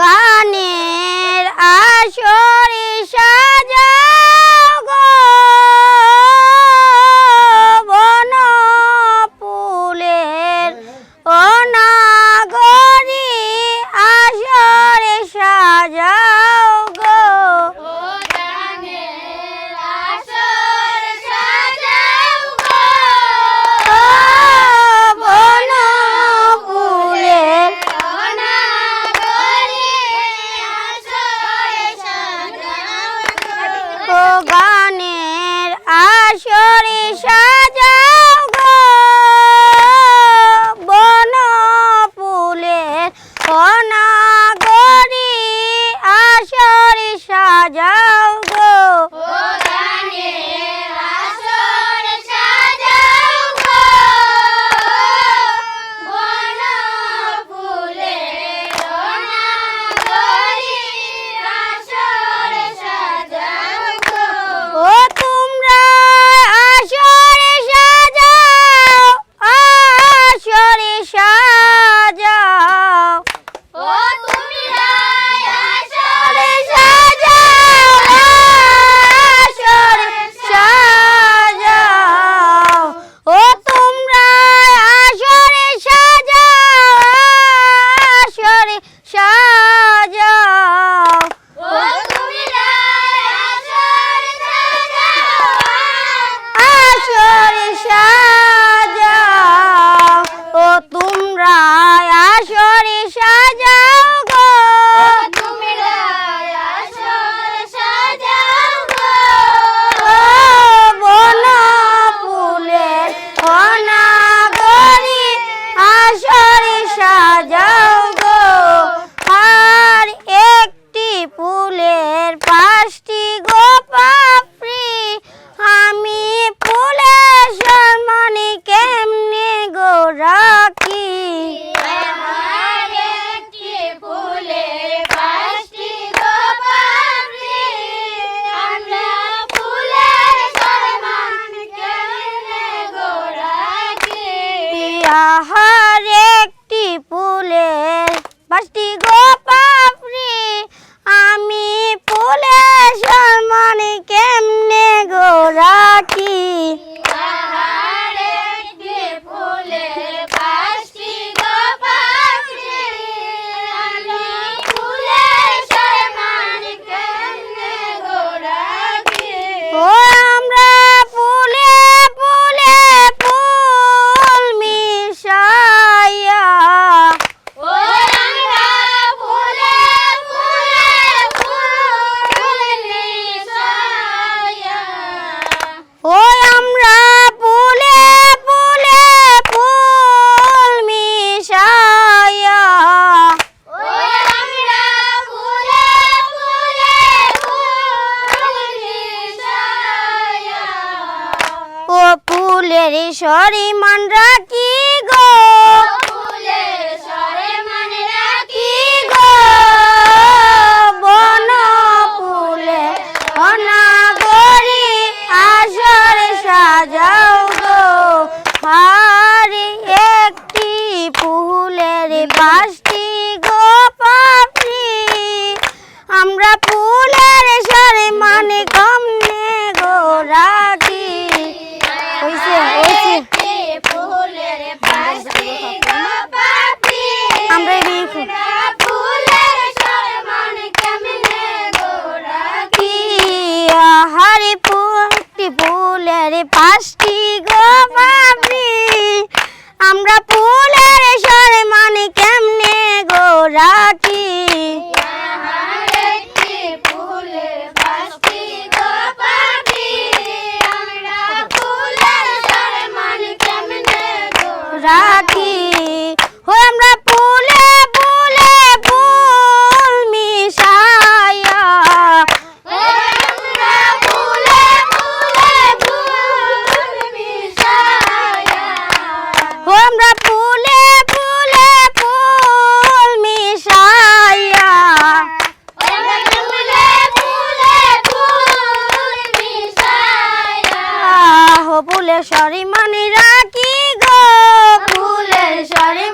গানে। সরিষা যাও ও তোমরা সরিষা যাও গো। তোমরা সরিষা যাও গো। বন ফুলের অনাগরি আসরিষা যাও বাহার একটি ফুলের বাসটি গোপ ও ফুলের সরি মন রাখি গো। ไป ফুলের সরি মনি রাখি গো। ফুলের সরি